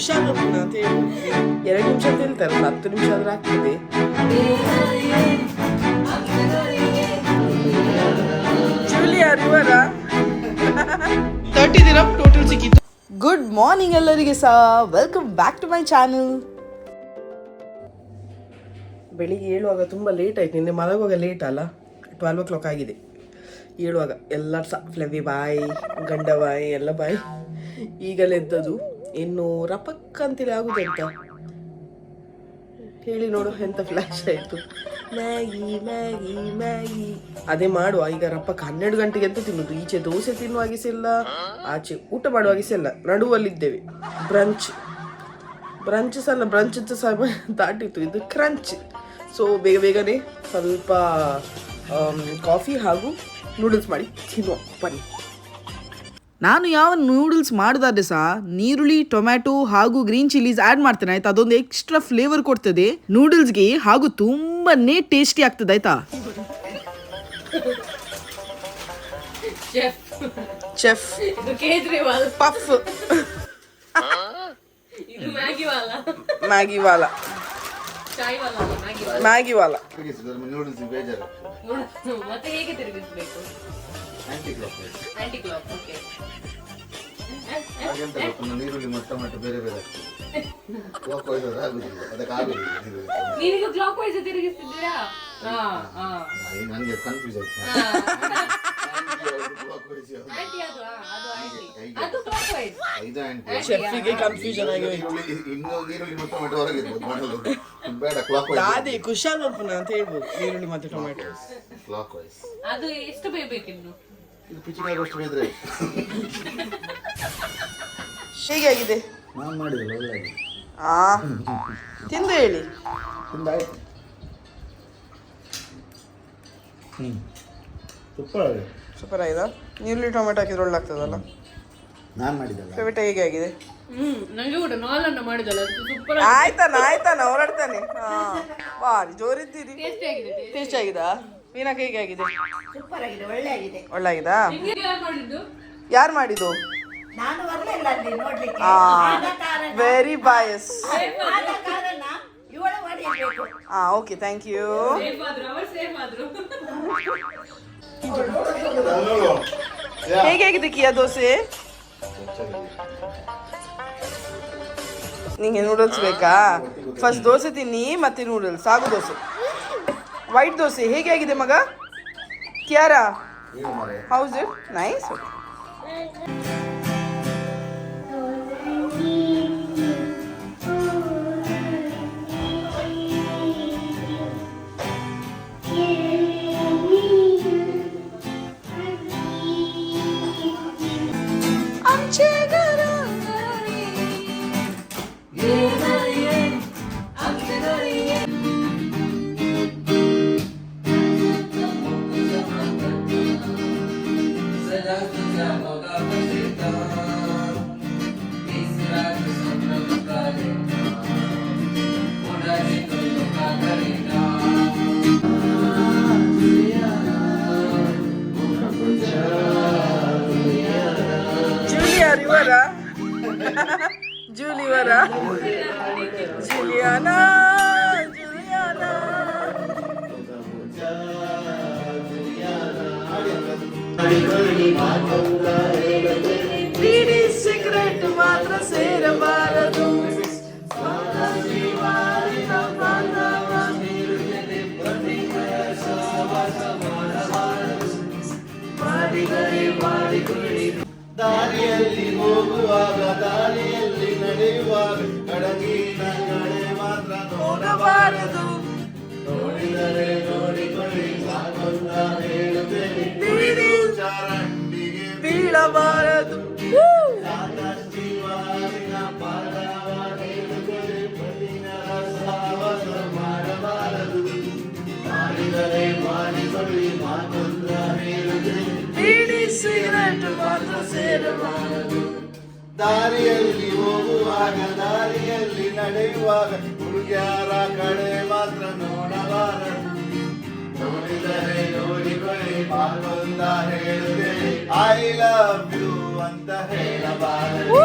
ಹುಷಾರಪ್ಪನ ಅಂತ ಹೇಳಿ ಎರಡು ನಿಮಿಷ ತಿಂತಾರಲ್ಲ ಹತ್ತು ನಿಮಿಷ ಆದ್ರೆ ಆಗ್ತದೆ ಟೋಟಲ್ ಗುಡ್ ಮಾರ್ನಿಂಗ್ ಎಲ್ಲರಿಗೆ ಸಹ. Welcome back to my channel ಬೆಳಿಗ್ಗೆ ಏಳುವಾಗ ತುಂಬ ಲೇಟ್ ಆಯ್ತು. ನಿನ್ನೆ ಮಲಗುವಾಗ ಲೇಟ್ ಅಲ್ಲ? ಟ್ವೆಲ್ವ್ ಓ ಕ್ಲಾಕ್ ಆಗಿದೆ. ಏಳುವಾಗ. ಎಲ್ಲರೂ ಸಹ ಫ್ಲೆವಿ ಬಾಯ್, ಗಂಡ ಬಾಯ್, ಎಲ್ಲ ಬಾಯ್. ಈಗಲೇ ಎದ್ದದು ಇನ್ನು ರಪಕ್ ಅಂತೇಳಿ ಆಗುದಂತ? ಹೇಳಿ ನೋಡು, ಎಂತ ಫ್ಲಾಶ್ ಆಯ್ತು. Maggi Maggi Maggi. ಅದೇ ಮಾಡುವ, ಈಗ ರಪ್ಪಕ್ಕೆ ಹನ್ನೆರಡು ಗಂಟೆಗೆ ಅಂತ ತಿನ್ನುದು? ಈಚೆ ದೋಸೆ ತಿನ್ನುವಾಗಿಸಿಲ್ಲ ಆಚೆ ಊಟ ಮಾಡುವಾಗಿಸಿಲ್ಲ ನಡುವಲ್ಲಿದ್ದೇವೆ. ಬ್ರಂಚ್ ಬ್ರಂಚ್ ಸಲ ಬ್ರಂಚ್ ಸಮಯ ದಾಟಿತ್ತು. ಇದು ಕ್ರಂಚ್ ಸೊ ಬೇಗ ಬೇಗನೆ ಸ್ವಲ್ಪ ಕಾಫಿ ಹಾಗೂ ನೂಡಲ್ಸ್ ಮಾಡಿ ತಿನ್ನುವ. ಬನ್ನಿ. ನಾನು ಯಾವ ನೂಡಲ್ಸ್ ಮಾಡೋದಾದ್ರೆ ಸಹ ನೀರುಳ್ಳಿ ಟೊಮ್ಯಾಟೊ ಹಾಗೂ ಗ್ರೀನ್ ಚಿಲ್ಲೀಸ್ ಆ್ಯಡ್ ಮಾಡ್ತೇನೆ ಆಯ್ತಾ? ಅದೊಂದು ಎಕ್ಸ್ಟ್ರಾ ಫ್ಲೇವರ್ ಕೊಡ್ತದೆ. ನೂಡಲ್ಸ್ಗೆ ಹಾಗೂ ತುಂಬಾ ಟೇಸ್ಟಿ ಆಗ್ತದೆ ಆಯ್ತಾ? ಚೆಫ್ ಪಫ್ ಇದು ಮ್ಯಾಗಿ ವಾಲ. ಮ್ಯಾಗಿ ವಾಲ. Anti clock anti clock okay ಹಾಗೆಂತ ಗೊತ್ತಾ ಟೊಮೆಟೊ ಬೇರೆ ಬೇರೆ ಕ್ಲಾಕ್ ವೈಸ್ ಆಗುದಿಲ್ಲ ಅದಕ್ಕೆ ಆಗುದಿಲ್ಲ ನೀವೀಗ ಕ್ಲಾಕ್ ವೈಸ್ ತಿರುಗಿಸ್ತಿದ್ದೀರಾ? ಹಾ ಹಾ. ನನಗೆ ಕನ್ಫ್ಯೂಸ್ ಆಯ್ತು. ಅದು? ಟೊಮೆಟೊ ಕುಶಾಲ್ ಅಂತ ಹೇಳ್ಬೋದು ನೀರುಳ್ಳಿ ಮತ್ತೆ ಕ್ಲಾಕ್ ವೈಸ್ ಅದು ಎಷ್ಟು ಬೇಯಬೇಕಿನ್ನು ಇದು ಪಿಚ್ಚಿನಾಗೋಷ್ಟು ಬೇದ್ರೆ ಹೇಗೆ ಆಗಿದೆ ನಾನು ಮಾಡಿದೆ ಒಳ್ಳೆ ಆ ತಿಂದು ಹೇಳಿ. ಆಯ್ತು ಹ್ಞೂ ಸೂಪರ್ ಆಗಿದೆ. ಸೂಪರ್ ಆಗಿದೆ. ನೀರುಳ್ಳಿ ಟೊಮೆಟೊ ಹಾಕಿದ್ರೆ ಒಳ್ಳೆ ಆಗ್ತದಲ್ಲ ನಾನು ಮಾಡಿದ್ದಲ್ಲ. ಟೊಮೆಟೊ ಹೇಗೆ ಆಗಿದೆ ಹ್ಮ್ ನಂಗೆ ಕೂಡ ನಾಲನ್ನ ಮಾಡಿದಲ್ಲ ಸೂಪರ್ ಆಯ್ತಾನ ಆಯ್ತಾನ ಹೊರಡ್ತಾನೆ. ಹಾ. ಬಾರಿ ಜೋರಿದ್ದೀರಿ. ಟೇಸ್ಟ್ ಆಗಿದೆ ಟೇಸ್ಟ್ ಆಗಿದಾ ಮೀನಕ್ಕೆ ಹೇಗೆ ಆಗಿದೆ ಸೂಪರ್ ಆಗಿದೆ ಒಳ್ಳೆ ಆಗಿದೆ ಒಳ್ಳೆ ಆಗಿದಾ ಯಾರು ಮಾಡಿದ್ದು? ನಾನು ಬರಲಿಲ್ಲ ಅಲ್ಲಿ ನೋಡ್ಲಿಕ್ಕೆ. ಆ ಆದ ಕಾರಣ ವೆರಿ ಬಾಯಸ್ ಆದ ಕಾರಣ ಇವಳು ಹೊಡೆಯಬೇಕು ಹಾ ಓಕೆ ಥ್ಯಾಂಕ್ ಯು ಹೇಗಾಗಿದೆ ಕಿಯಾ ದೋಸೆ? ನಿಂಗೆ ನೂಡಲ್ಸ್ ಬೇಕಾ? ಫಸ್ಟ್ ದೋಸೆ ತಿನ್ನಿ ಮತ್ತೆ ನೂಡಲ್ಸ್ ಸಾಗು ದೋಸೆ. ವೈಟ್ ದೋಸೆ ಹೇಗೆ ಆಗಿದೆ ಮಗ ಕ್ಯಾರಾ ಏನು ಮಾರೆ ಹೌಸ್ ಇಟ್ ನೈಸ್ ಜೂಲಿಯಾ ದಾರಿಯಲ್ಲಿ ಹೋಗುವಾಗ ದಾರಿಯಲ್ಲಿ ನಡೆಯುವಾಗ ಕಡಗಿನ ಕಡೆ ಮಾತ್ರ ನೋಡಬಾರದು. ನೋಡಿದರೆ ನೋಡಿಕೊಳ್ಳಿ ಸಾಕೊಂಡ ಹೇಳುತ್ತೇನೆ. ಬೀಳಬಾರದು. ಸಿಗರೆಟ್ ಮಾತ್ರ ಸೇರಬಾರದು ದಾರಿಯಲ್ಲಿ ಹೋಗುವಾಗ ದಾರಿಯಲ್ಲಿ ನಡೆಯುವಾಗ ಹುಡುಗಿಯರ ಕಡೆ ಮಾತ್ರ ನೋಡಬಾರದು. ನೋಡಿದರೆ ನೋಡಿಕೊಳ್ಳಿ ಮಾತೊಂದ ಹೇಳುವೆ ಐ ಲವ್ ಯು ಅಂತ ಹೇಳಬಾರದು.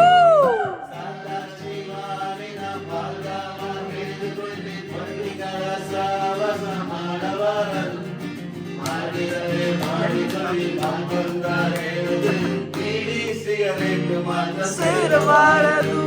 ಸೇರಬಾರದು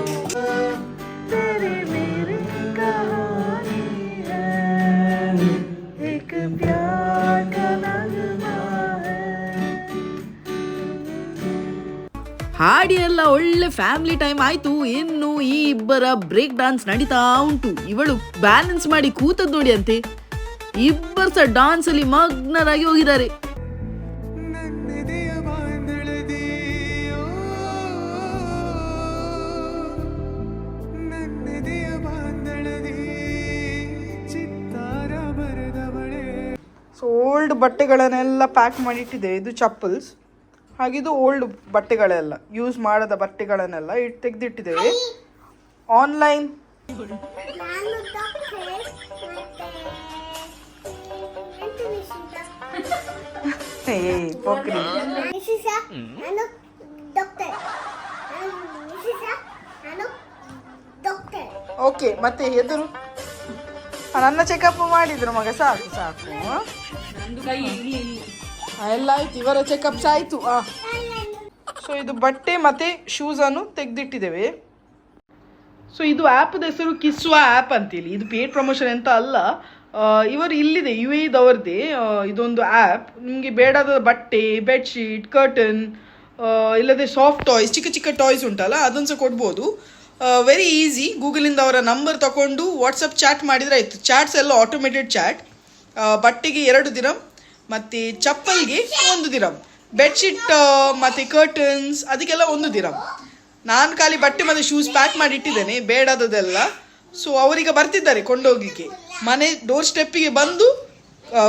ಹಾಡಿ ಎಲ್ಲ ಒಳ್ಳೆ ಫ್ಯಾಮಿಲಿ ಟೈಮ್ ಆಯ್ತು. ಇನ್ನು ಈ ಇಬ್ಬರ ಬ್ರೇಕ್ ಡಾನ್ಸ್ ನಡೀತಾ ಉಂಟು. ಇವಳು ಬ್ಯಾಲೆನ್ಸ್ ಮಾಡಿ ಕೂತದ್ ನೋಡಿ ಅಂತೆ ಇಬ್ಬರು ಸಹ ಡಾನ್ಸ್ ಅಲ್ಲಿ ಮಗ್ನರಾಗಿ ಹೋಗಿದ್ದಾರೆ. ಸೊ ಓಲ್ಡ್ ಬಟ್ಟೆಗಳನ್ನೆಲ್ಲ ಪ್ಯಾಕ್ ಮಾಡಿಟ್ಟಿದೆ ಇದು ಚಪ್ಪಲ್ಸ್. ಹಾಗಿದು ಓಲ್ಡ್ ಬಟ್ಟೆಗಳೆಲ್ಲ. ಯೂಸ್ ಮಾಡದ ಬಟ್ಟೆಗಳನ್ನೆಲ್ಲ ಇಟ್ಟು ತೆಗೆದಿಟ್ಟಿದ್ದೇವೆ. ಆನ್ಲೈನ್ ಓಕೆ ಮತ್ತೆ ಎದುರು? ನನ್ನ ಚೆಕಪ್ ಮಾಡಿದ್ರು ಮಗ ಸಾಕು ಸಾಕು. ಎಲ್ಲ ಆಯ್ತು ಇವರ ಚೆಕಪ್ಸ್ ಆಯ್ತು ಆ. ಸೊ ಇದು ಬಟ್ಟೆ ಮತ್ತೆ ಶೂಸ್ ಅನ್ನು ತೆಗೆದಿಟ್ಟಿದ್ದೇವೆ. ಸೊ ಇದು ಆ್ಯಪ್ದ ಹೆಸರು ಕಿಸ್ವ ಆ್ಯಪ್ ಅಂತೇಳಿ ಇದು ಪೇಡ್ ಪ್ರಮೋಷನ್ ಅಂತ ಅಲ್ಲ. ಇವರು ಇಲ್ಲಿದೆ ಯು ಎದವ್ರದ್ದೇ ಇದೊಂದು ಆ್ಯಪ್ ನಿಮಗೆ ಬೇಡಾದ ಬಟ್ಟೆ ಬೆಡ್ಶೀಟ್ ಕರ್ಟನ್ ಇಲ್ಲದೆ ಸಾಫ್ಟ್ ಟಾಯ್ಸ್ ಚಿಕ್ಕ ಚಿಕ್ಕ ಟಾಯ್ಸ್ ಉಂಟಲ್ಲ ಅದನ್ನು ಸಹ ಕೊಡ್ಬೋದು. ವೆರಿ ಈಸಿ ಗೂಗಲಿಂದ ಅವರ ನಂಬರ್ ತಗೊಂಡು ವಾಟ್ಸಪ್ ಚಾಟ್ ಮಾಡಿದರೆ ಆಯಿತು. ಚಾಟ್ಸ್ ಎಲ್ಲ ಆಟೋಮೇಟೆಡ್ ಚಾಟ್ ಬಟ್ಟೆಗೆ ಎರಡು ದಿನಂ, ಮತ್ತು ಚಪ್ಪಲ್ಗೆ ಒಂದು ದಿನ. ಬೆಡ್ಶೀಟ್ ಮತ್ತು ಕರ್ಟನ್ಸ್ ಅದಕ್ಕೆಲ್ಲ ಒಂದು ದಿನ. ನಾನು ಖಾಲಿ ಬಟ್ಟೆ ಮತ್ತು ಶೂಸ್ ಪ್ಯಾಕ್ ಮಾಡಿ ಇಟ್ಟಿದ್ದೇನೆ ಬೇಡಾದದೆಲ್ಲ ಸೊ ಅವರೀಗ ಬರ್ತಿದ್ದಾರೆ ಕೊಂಡೋಗ್ಲಿಕ್ಕೆ. ಮನೆ ಡೋರ್ ಸ್ಟೆಪ್ಪಿಗೆ ಬಂದು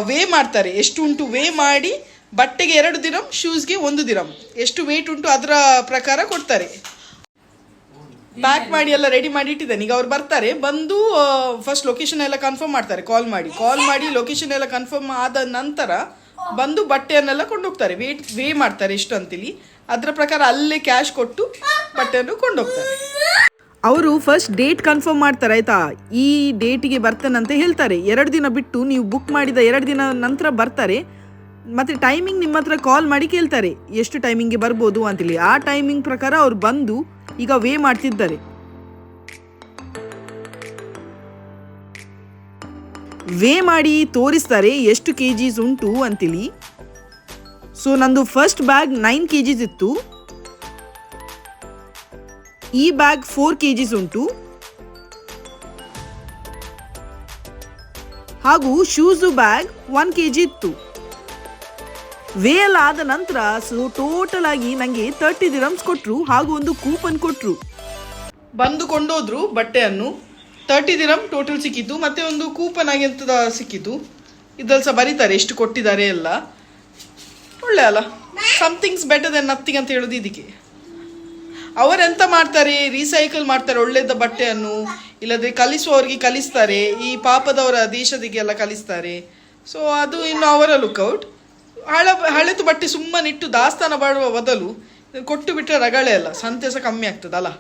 ವೇ ಮಾಡ್ತಾರೆ. ಎಷ್ಟು ಉಂಟು ವೇ ಮಾಡಿ, ಬಟ್ಟೆಗೆ ಎರಡು ದಿನಂ ಶೂಸ್ಗೆ ಒಂದು ದಿನಂ. ಎಷ್ಟು ವೇಟ್ ಉಂಟು ಅದರ ಪ್ರಕಾರ ಕೊಡ್ತಾರೆ. ಪ್ಯಾಕ್ ಮಾಡಿ ಎಲ್ಲ ರೆಡಿ ಮಾಡಿ ಇಟ್ಟಿದ್ದೇನೆ. ಈಗ ಅವ್ರು ಬರ್ತಾರೆ, ಬಂದು ಫಸ್ಟ್ ಲೊಕೇಶನ್ ಎಲ್ಲ ಕನ್ಫರ್ಮ್ ಮಾಡ್ತಾರೆ ಕಾಲ್ ಮಾಡಿ. ಕಾಲ್ ಮಾಡಿ ಲೊಕೇಶನ್ ಎಲ್ಲ ಕನ್ಫರ್ಮ್ ಆದ ನಂತರ ಬಂದು ಬಟ್ಟೆಯನ್ನೆಲ್ಲ ಕೊಂಡೋಗ್ತಾರೆ. ವೇಟ್ ವೇ ಮಾಡ್ತಾರೆ ಎಷ್ಟು ಅಂತೇಳಿ ಅದರ ಪ್ರಕಾರ ಅಲ್ಲೇ ಕ್ಯಾಶ್ ಕೊಟ್ಟು ಬಟ್ಟೆಯನ್ನು ಕೊಂಡೋಗ್ತಾರೆ. ಅವರು ಫಸ್ಟ್ ಡೇಟ್ ಕನ್ಫರ್ಮ್ ಮಾಡ್ತಾರೆ, ಆಯ್ತಾ? ಈ ಡೇಟಿಗೆ ಬರ್ತೇನಂತ ಹೇಳ್ತಾರೆ. ಎರಡು ದಿನ ಬಿಟ್ಟು ನೀವು ಬುಕ್ ಮಾಡಿದ ಎರಡು ದಿನ ನಂತರ ಬರ್ತಾರೆ. ಮತ್ತೆ ಟೈಮಿಂಗ್ ನಿಮ್ಮ ಹತ್ರ ಕಾಲ್ ಮಾಡಿ ಕೇಳ್ತಾರೆ. ಎಷ್ಟು ಟೈಮಿಂಗ್ಗೆ ಬರ್ಬೋದು ಅಂತೇಳಿ ಆ ಟೈಮಿಂಗ್ ಪ್ರಕಾರ ಅವ್ರು ಬಂದು ಈಗ ವೇ ಮಾಡ್ತಿದ್ದಾರೆ. ವೇ ಮಾಡಿ ತೋರಿಸ್ತಾರೆ ಎಷ್ಟು ಕೆ ಜೀಸ್ ಉಂಟು ಅಂತೇಳಿ ಸೊ ನಂದು first bag nine K Gs ಇತ್ತು. ಈ ಬ್ಯಾಗ್ ಫೋರ್ ಕೆ ಜೀಸ್ ಉಂಟು. ಹಾಗೂ shoes bag one K G ಇತ್ತು. ವೇ ಎಲ್ಲ ಆದ ನಂತರ ಸೊ ಟೋಟಲ್ ಆಗಿ ನಂಗೆ ತರ್ಟಿ ದಿರಮ್ಸ್ ಕೊಟ್ಟರು ಹಾಗೂ ಒಂದು ಕೂಪನ್ ಕೊಟ್ಟರು ಬಂದು ಕೊಂಡೋದ್ರು ಬಟ್ಟೆಯನ್ನು. ತರ್ಟಿ ದಿರಮ್ ಟೋಟಲ್ ಸಿಕ್ಕಿತು ಮತ್ತೆ ಒಂದು ಕೂಪನ್ ಆಗಿ ಅಂತ ಸಿಕ್ಕಿತು ಇದ್ರಲ್ಲಿ ಸಹ ಬರೀತಾರೆ, ಎಷ್ಟು ಕೊಟ್ಟಿದ್ದಾರೆ ಎಲ್ಲ. ಒಳ್ಳೆ ಅಲ್ಲ. ಸಮಥಿಂಗ್ಸ್ ಬೆಟರ್ ದೆನ್ ನಥಿಂಗ್ ಅಂತ ಹೇಳೋದು ಇದಕ್ಕೆ. ಅವರೆಂತ ಮಾಡ್ತಾರೆ ರೀಸೈಕಲ್ ಮಾಡ್ತಾರೆ ಒಳ್ಳೆದ ಬಟ್ಟೆಯನ್ನು, ಇಲ್ಲದ್ರೆ ಕಲಿಸುವವರಿಗೆ ಕಲಿಸ್ತಾರೆ, ಈ ಪಾಪದವರ ದೇಶದಿಗೆಲ್ಲ ಕಲಿಸ್ತಾರೆ. ಸೊ ಅದು ಇನ್ನು ಅವರ ಲುಕ್ಔಟ್ ಹಳ ಹಳೆದು ಬಟ್ಟೆ ಸುಮ್ಮನೆ ಇಟ್ಟು ದಾಸ್ತಾನ ಮಾಡುವ ಬದಲು ಕೊಟ್ಟು ಬಿಟ್ಟರೆ ರಗಳೆ ಅಲ್ಲ ಸಂತೆ ಸಹ ಕಮ್ಮಿ ಆಗ್ತದಲ್ಲ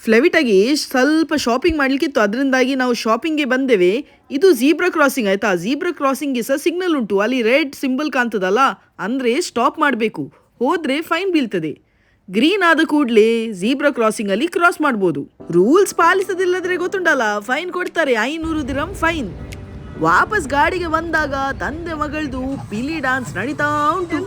ಫ್ಲೆವಿಟಾಗಿ ಸ್ವಲ್ಪ ಶಾಪಿಂಗ್ ಮಾಡ್ಲಿಕ್ಕಿತ್ತು, ಅದರಿಂದಾಗಿ ನಾವು ಶಾಪಿಂಗ್ಗೆ ಬಂದೇವೆ. ಇದು ಜೀಬ್ರಾ ಕ್ರಾಸಿಂಗ್ ಆಯ್ತಾ? ಜೀಬ್ರಾ ಕ್ರಾಸಿಂಗ್ಗೆ ಸಹ ಸಿಗ್ನಲ್ ಉಂಟು. ಅಲ್ಲಿ ರೆಡ್ ಸಿಂಬಲ್ ಕಾಣ್ತದಲ್ಲ ಅಂದರೆ ಸ್ಟಾಪ್ ಮಾಡಬೇಕು. ಹೋದರೆ ಫೈನ್ ಬೀಳ್ತದೆ. ಗ್ರೀನ್ ಆದ ಕೂಡಲೇ ಜೀಬ್ರಾ ಕ್ರಾಸಿಂಗ್ ಅಲ್ಲಿ ಕ್ರಾಸ್ ಮಾಡ್ಬೋದು. ರೂಲ್ಸ್ ಪಾಲಿಸದಿಲ್ಲದ್ರೆ ಗೊತ್ತುಂಟಲ್ಲ? ಫೈನ್ ಕೊಡ್ತಾರೆ. ಐನೂರು ದಿರಂ ಫೈನ್ ವಾಪಸ್ ಗಾಡಿಗೆ ಬಂದಾಗ ತಂದೆ ಮಗಳದು ಪಿಲಿ ಡಾನ್ಸ್ ನಡೀತಾ ಉಂಟು.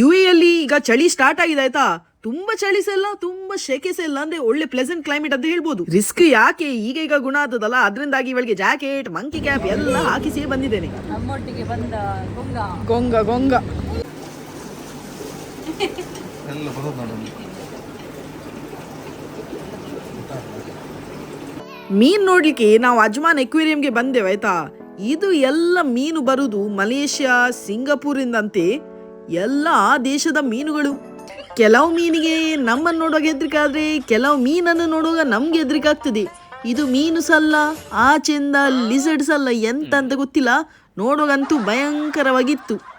ಯು ಎಲ್ಲಿ ಈಗ ಚಳಿ ಸ್ಟಾರ್ಟ್ ಆಗಿದೆ ಆಯ್ತಾ? ತುಂಬಾ ಚಳಿ ಇಲ್ಲ ತುಂಬಾ ಶೆಕೆ ಸಹ ಇಲ್ಲ ಅಂದ್ರೆ ಒಳ್ಳೆ ಪ್ಲೆಸೆಂಟ್ ಕ್ಲೈಮೇಟ್ ಅಂತ ಹೇಳ್ಬೋದು. ರಿಸ್ಕ್ ಯಾಕೆ ಈಗ ಈಗ ಗುಣ ಆದದಲ್ಲ ಅದರಿಂದಾಗಿ ಇವಳಿಗೆ ಜಾಕೆಟ್ ಮಂಕಿ ಕ್ಯಾಪ್ ಎಲ್ಲ ಹಾಕಿಸಿ ಬಂದಿದ್ದೇನೆ. ನಮ್ಮೊಟ್ಟಿಗೆ ಬಂದ ಗೊಂಗ. ಗೊಂಗ ಗೊಂಗ. ಎಲ್ಲ ಬರೋದು ಮೀನ್ ನೋಡ್ಲಿಕ್ಕೆ ನಾವು ಅಜ್ಮಾನ್ ಎಕ್ವೇರಿಯಂಗೆ ಬಂದೇವೆ, ಆಯ್ತಾ? ಇದು ಎಲ್ಲ ಮೀನು ಬರುದು ಮಲೇಷ್ಯಾ, ಸಿಂಗಪೂರಿಂದಂತೆ ಎಲ್ಲ ಆ ದೇಶದ ಮೀನುಗಳು. ಕೆಲವು ಮೀನಿಗೆ ನಮ್ಮನ್ನು ನೋಡುವಾಗ ಹೆದ್ರಿಕೆ ಆದರೆ ಕೆಲವು ಮೀನನ್ನು ನೋಡುವಾಗ ನಮ್ಗೆ ಹೆದ್ರಿಕೆ ಆಗ್ತದೆ ಇದು ಮೀನು ಸಲ್ಲ ಆಚೆಯಿಂದ ಲಿಸರ್ಡ್ಸ್ ಅಲ್ಲ ಎಂತ ಅಂತ ಗೊತ್ತಿಲ್ಲ. ನೋಡುವಾಗಂತೂ ಭಯಂಕರವಾಗಿತ್ತು.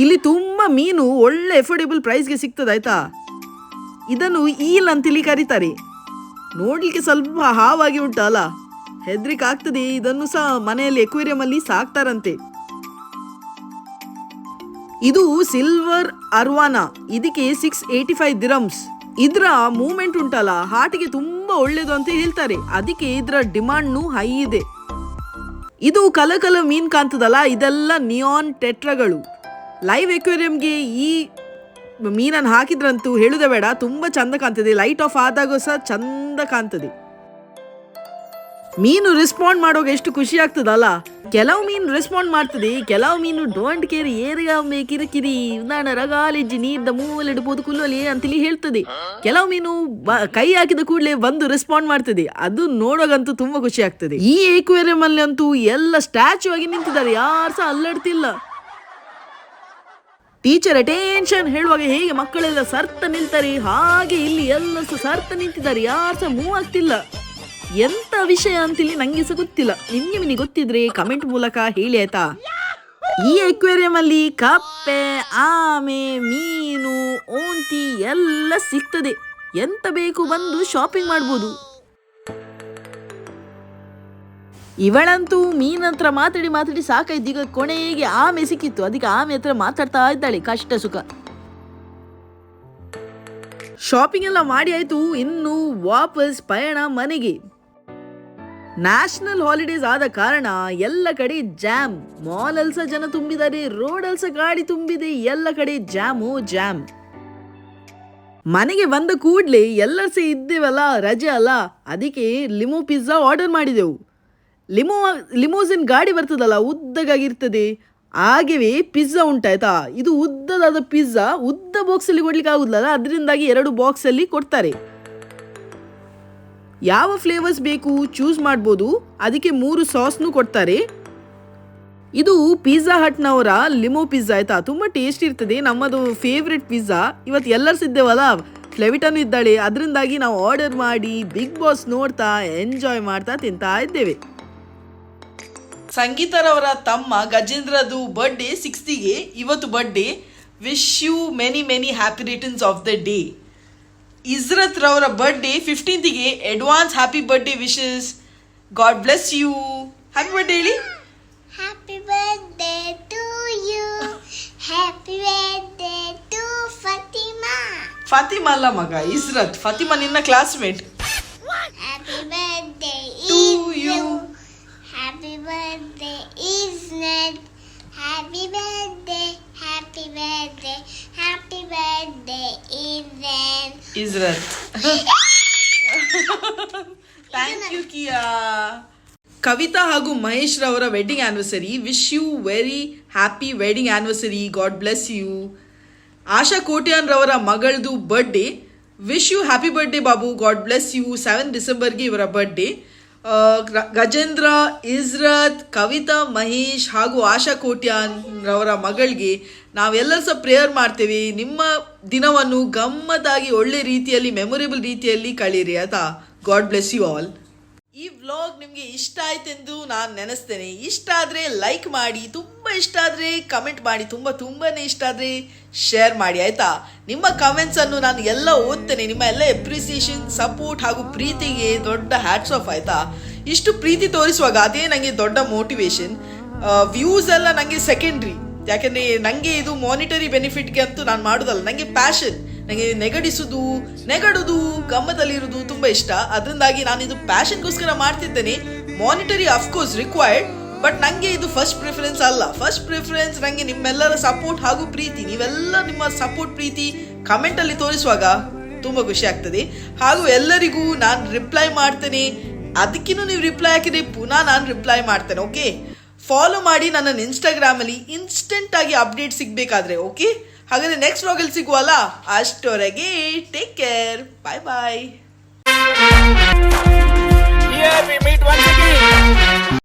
ಇಲ್ಲಿ ತುಂಬ ಮೀನು ಒಳ್ಳೆ ಎಫೋರ್ಡೆಬಲ್ ಪ್ರೈಸ್ಗೆ ಸಿಗ್ತದೆ, ಆಯ್ತಾ? ಇದನ್ನು ಈಲ್ ಅಂತೇಳಿ ಕರೀತಾರೆ. ನೋಡ್ಲಿಕ್ಕೆ ಸ್ವಲ್ಪ ಹಾವಾಗಿ ಉಂಟಲ್ಲ? ಹೆದ್ರಿಕೆ ಆಗ್ತದೆ, ಇದನ್ನು ಸಹ ಮನೆಯಲ್ಲಿ ಎಕ್ವೇರಿಯಂ ಅಲ್ಲಿ ಸಾಕ್ತಾರಂತೆ. ಇದು ಸಿಲ್ವರ್ ಅರ್ವಾನಾ ಇದಕ್ಕೆ ಸಿಕ್ಸ್ ಏಯ್ಟಿ ಫೈವ್ ದಿರಮ್ಸ್ ಇದರ ಮೂಮೆಂಟ್ ಉಂಟಲ್ಲ ಹಾರ್ಟಿಗೆ ತುಂಬಾ ಒಳ್ಳೇದು ಅಂತ ಹೇಳ್ತಾರೆ. ಅದಕ್ಕೆ ಇದರ ಡಿಮಾಂಡ್ನು ಹೈ ಇದೆ. ಇದು ಕಲಕಲ ಕಲ ಮೀನ್ ಕಾಣ್ತದಲ್ಲ, ಇದೆಲ್ಲ ನಿಯಾನ್ ಟೆಟ್ರಗಳು ಲೈವ್ ಎಕ್ವೇರಿಯಂಗೆ ಈ ಮೀನನ್ನು ಹಾಕಿದ್ರಂತೂ ಹೇಳುದೇ ಬೇಡ. ತುಂಬ ಚಂದ ಕಾಣ್ತದೆ. ಲೈಟ್ ಆಫ್ ಆದಾಗ ಸಹ ಚಂದ ಕಾಣ್ತದೆ. ಮೀನು ರೆಸ್ಪಾಂಡ್ ಮಾಡುವಾಗ ಎಷ್ಟು ಖುಷಿ ಆಗ್ತದಲ್ಲ. ಕೆಲವು ಮೀನು ರೆಸ್ಪಾಂಡ್ ಮಾಡ್ತದೆ. ಕೆಲವು ಮೀನು ಡೋಂಟ್ ಕೇರ್ ಏರಿಗೆ ಕಿರಿಕಿರಿ ನಾನ ರಗಾಲಿಜ್ಜಿ ನೀರ್ದ ಪೋದು ಕುಲ್ಲೋಲಿ ಅಂತೇಳಿ ಹೇಳ್ತದೆ. ಕೆಲವು ಮೀನು ಕೈ ಹಾಕಿದ ಕೂಡಲೇ ಬಂದು ರೆಸ್ಪಾಂಡ್ ಮಾಡ್ತದೆ. ಅದು ನೋಡೋಗಂತೂ ತುಂಬಾ ಖುಷಿ ಆಗ್ತದೆ. ಈ ಏಕ್ವೇರಿಯಂ ಅಲ್ಲಿ ಅಂತೂ ಎಲ್ಲ ಸ್ಟ್ಯಾಚು ಆಗಿ ನಿಂತಿದ್ದಾರೆ. ಯಾರು ಸಹ ಅಲ್ಲಾಡ್ತಿಲ್ಲ. ಟೀಚರ್ ಅಟೆನ್ಷನ್ ಹೇಳುವಾಗ ಹೇಗೆ ಮಕ್ಕಳೆಲ್ಲ ಸರ್ತ ನಿಲ್ತಾರೆ? ಹಾಗೆ ಇಲ್ಲಿ ಎಲ್ಲ ಸರ್ತ ನಿಂತಿದ್ದಾರೆ. ಯಾರು ಸಹ ಮೂವ್ ಆಗ್ತಿಲ್ಲ. ಎಂತ ವಿಷಯ ಅಂತಿಲ್ಲಿ ನಂಗೆ ಸಹ ಗೊತ್ತಿಲ್ಲ. ನಿಮ್ಗೆ ಮಿನಿ ಗೊತ್ತಿದ್ರೆ ಕಮೆಂಟ್ ಮೂಲಕ ಹೇಳಿ ಆಯ್ತಾ? ಈ ಎಕ್ವೇರಿಯಂ ಅಲ್ಲಿ ಕಪ್ಪೆ, ಆಮೆ, ಮೀನು, ಓಂತಿ ಎಲ್ಲ ಸಿಗ್ತದೆ. ಎಂತ ಬೇಕು ಬಂದು ಶಾಪಿಂಗ್ ಮಾಡ್ಬೋದು. ಇವಳಂತೂ ಮೀನ್ ಹತ್ರ ಮಾತಾಡಿ ಮಾತಾಡಿ ಸಾಕಾಯ್ತು ಈಗ ಕೊನೆಗೆ ಆಮೆ ಸಿಕ್ಕಿತ್ತು. ಅದಕ್ಕೆ ಆಮೆ ಹತ್ರ ಮಾತಾಡ್ತಾ ಇದ್ದಾಳೆ. ಕಷ್ಟ ಸುಖ. ಶಾಪಿಂಗ್ ಎಲ್ಲ ಮಾಡಿ ಆಯ್ತು. ಇನ್ನು ವಾಪಸ್ ಪಯಣ ಮನೆಗೆ. ನ್ಯಾಷನಲ್ ಹಾಲಿಡೇಸ್ ಆದ ಕಾರಣ ಎಲ್ಲ ಕಡೆ ಜಾಮ್ ಮಾಲ್ ಅಲ್ಸ ಜನ ತುಂಬಿದ್ದಾರೆ. ರೋಡ್ ಅಲ್ಸ ಗಾಡಿ ತುಂಬಿದೆ. ಎಲ್ಲ ಕಡೆ ಜಾಮು ಜಾಮ್ ಮನೆಗೆ ಬಂದ ಕೂಡಲೇ ಎಲ್ಲರೂ ಇದ್ದೇವಲ್ಲ, ರಜೆ ಅಲ್ಲ. ಅದಕ್ಕೆ ಲಿಮೋ ಪಿಜ್ಜಾ ಆರ್ಡರ್ ಮಾಡಿದೆವು. ಲಿಮೋ, ಲಿಮೋಸಿನ್ ಗಾಡಿ ಬರ್ತದಲ್ಲ, ಉದ್ದಗಾಗಿರ್ತದೆ. ಹಾಗೆಯೇ ಪಿಜ್ಜಾ ಉಂಟಾಯ್ತಾ? ಇದು ಉದ್ದದಾದ ಪಿಜ್ಜಾ, ಉದ್ದ ಬಾಕ್ಸಲ್ಲಿ ಕೊಡ್ಲಿಕ್ಕೆ ಆಗುದಿಲ್ಲ ಅದರಿಂದಾಗಿ ಎರಡು ಬಾಕ್ಸಲ್ಲಿ ಕೊಡ್ತಾರೆ. ಯಾವ ಫ್ಲೇವರ್ಸ್ ಬೇಕು ಚೂಸ್ ಮಾಡ್ಬೋದು, ಅದಕ್ಕೆ ಮೂರು ಸಾಸ್ನು ಕೊಡ್ತಾರೆ. ಇದು ಪಿಜ್ಜಾ ಹಟ್ನವರ ಲಿಮೋ ಪಿಜ್ಜಾ ಆಯ್ತಾ? ತುಂಬ ಟೇಸ್ಟ್ ಇರ್ತದೆ, ನಮ್ಮದು ಫೇವ್ರೆಟ್ ಪಿಜ್ಜಾ. ಇವತ್ತು ಎಲ್ಲರೂ ಸಿದ್ದೇವಲ್ಲ ಫ್ಲೆವಿಟನ್ ಇದ್ದಾಳೆ, ಅದರಿಂದಾಗಿ ನಾವು ಆರ್ಡರ್ ಮಾಡಿ ಬಿಗ್ ಬಾಸ್ ನೋಡ್ತಾ ಎಂಜಾಯ್ ಮಾಡ್ತಾ ತಿಂತಾ ಇದ್ದೇವೆ. ಸಂಗೀತರವರ ತಮ್ಮ ಗಜೇಂದ್ರದು ಬರ್ಡೇ ಸಿಕ್ಸ್ತಿಗೆ ಇವತ್ತು birthday wish you many many happy returns of the day ರವರ birthday ಫಿಫ್ಟೀನ್ತಿಗೆ advance happy birthday wishes God bless you happy birthday ಹೇಳಿ happy birthday to you happy birthday to Fatima Fatima ಅಲ್ಲ ಮಗ ಇಸ್ರತ್ ಫಾತಿಮಾ ನಿನ್ನ classmate happy birthday to you. Happy birthday is Ned. Happy birthday. Happy birthday. Happy birthday Ned. Thank thank you Kiya Kavita ಹಾಗೂ ಮಹೇಶ್ ರವರ wedding anniversary wish you very happy wedding anniversary God bless you Asha Kotian ರವರ ಮಗಳದು birthday wish you happy birthday Babu God bless you seven ಡಿಸೆಂಬರ್ಗೆ ಇವರ birthday Gajendra, Izrat, Kavita, Mahesh ಹಾಗೂ ಆಶಾ ಕೋಟ್ಯಾನ್ರವರ ಮಗಳಿಗೆ ನಾವೆಲ್ಲರೂ ಸಹ prayer ಮಾಡ್ತೀವಿ. ನಿಮ್ಮ ದಿನವನ್ನು ಗಮ್ಮತ್ತಾಗಿ ಒಳ್ಳೆ ರೀತಿಯಲ್ಲಿ ಮೆಮೊರೇಬಲ್ ರೀತಿಯಲ್ಲಿ ಕಳೀರಿ, ಆಯಿತಾ? ಗಾಡ್ ಬ್ಲೆಸ್ ಯು ಆಲ್ ಈ ವ್ಲಾಗ್ ನಿಮಗೆ ಇಷ್ಟ ಆಯ್ತೆಂದು ನಾನು ನೆನೆಸ್ತೇನೆ. ಇಷ್ಟ ಆದರೆ ಲೈಕ್ ಮಾಡಿ, ತುಂಬ ಇಷ್ಟ ಆದರೆ ಕಮೆಂಟ್ ಮಾಡಿ, ತುಂಬ ತುಂಬಾ ಇಷ್ಟ ಆದರೆ ಶೇರ್ ಮಾಡಿ, ಆಯಿತಾ? ನಿಮ್ಮ ಕಮೆಂಟ್ಸನ್ನು ನಾನು ಎಲ್ಲ ಓದ್ತೇನೆ. ನಿಮ್ಮ ಎಲ್ಲ ಎಪ್ರಿಸಿಯೇಷನ್ ಸಪೋರ್ಟ್ ಹಾಗೂ ಪ್ರೀತಿಗೆ ದೊಡ್ಡ ಹ್ಯಾಟ್ಸ್ ಆಫ್ ಆಯಿತಾ? ಇಷ್ಟು ಪ್ರೀತಿ ತೋರಿಸುವಾಗ ಅದೇ ನನಗೆ ದೊಡ್ಡ ಮೋಟಿವೇಶನ್ ವ್ಯೂಸ್ ಎಲ್ಲ ನನಗೆ ಸೆಕೆಂಡ್ರಿ ಯಾಕೆಂದರೆ ನನಗೆ ಇದು ಮಾನಿಟರಿ ಬೆನಿಫಿಟ್ಗೆ ಅಂತೂ ನಾನು ಮಾಡೋದಲ್ಲ. ನನಗೆ ಪ್ಯಾಷನ್ ನನಗೆ ನೆಗಡಿಸುದು, ನೆಗಡುದು, ಗಮ್ಮದಲ್ಲಿರೋದು ತುಂಬ ಇಷ್ಟ. ಅದರಿಂದಾಗಿ ನಾನು ಇದು ಪ್ಯಾಷನ್ಗೋಸ್ಕರ ಮಾಡ್ತಿದ್ದೇನೆ. ಮಾನಿಟರಿ ಅಫ್ಕೋರ್ಸ್ ರಿಕ್ವೈರ್ಡ್ ಬಟ್ ನನಗೆ ಇದು ಫಸ್ಟ್ ಪ್ರಿಫರೆನ್ಸ್ ಅಲ್ಲ. ಫಸ್ಟ್ ಪ್ರಿಫರೆನ್ಸ್ ನನಗೆ ನಿಮ್ಮೆಲ್ಲರ ಸಪೋರ್ಟ್ ಹಾಗೂ ಪ್ರೀತಿ. ನೀವೆಲ್ಲ ನಿಮ್ಮ ಸಪೋರ್ಟ್ ಪ್ರೀತಿ ಕಮೆಂಟಲ್ಲಿ ತೋರಿಸುವಾಗ ತುಂಬ ಖುಷಿ ಆಗ್ತದೆ. ಹಾಗೂ ಎಲ್ಲರಿಗೂ ನಾನು ರಿಪ್ಲೈ ಮಾಡ್ತೇನೆ. ಅದಕ್ಕಿನ್ನೂ ನೀವು ರಿಪ್ಲೈ ಹಾಕಿದ್ರೆ ಪುನಃ ನಾನು ರಿಪ್ಲೈ ಮಾಡ್ತೇನೆ ಓಕೆ ಫಾಲೋ ಮಾಡಿ ನನ್ನ ಇನ್ಸ್ಟಾಗ್ರಾಮಲ್ಲಿ ಇನ್ಸ್ಟೆಂಟಾಗಿ ಅಪ್ಡೇಟ್ ಸಿಗಬೇಕಾದ್ರೆ ಓಕೆ ಹಾಗಾದ್ರೆ ನೆಕ್ಸ್ಟ್ ವ್ಲಾಗಲ್ಲಿ ಸಿಗುವಲ್ಲ? ಅಷ್ಟೊರೆಗೆ ಟೇಕ್ ಕೇರ್ ಬಾಯ್ ಬಾಯ್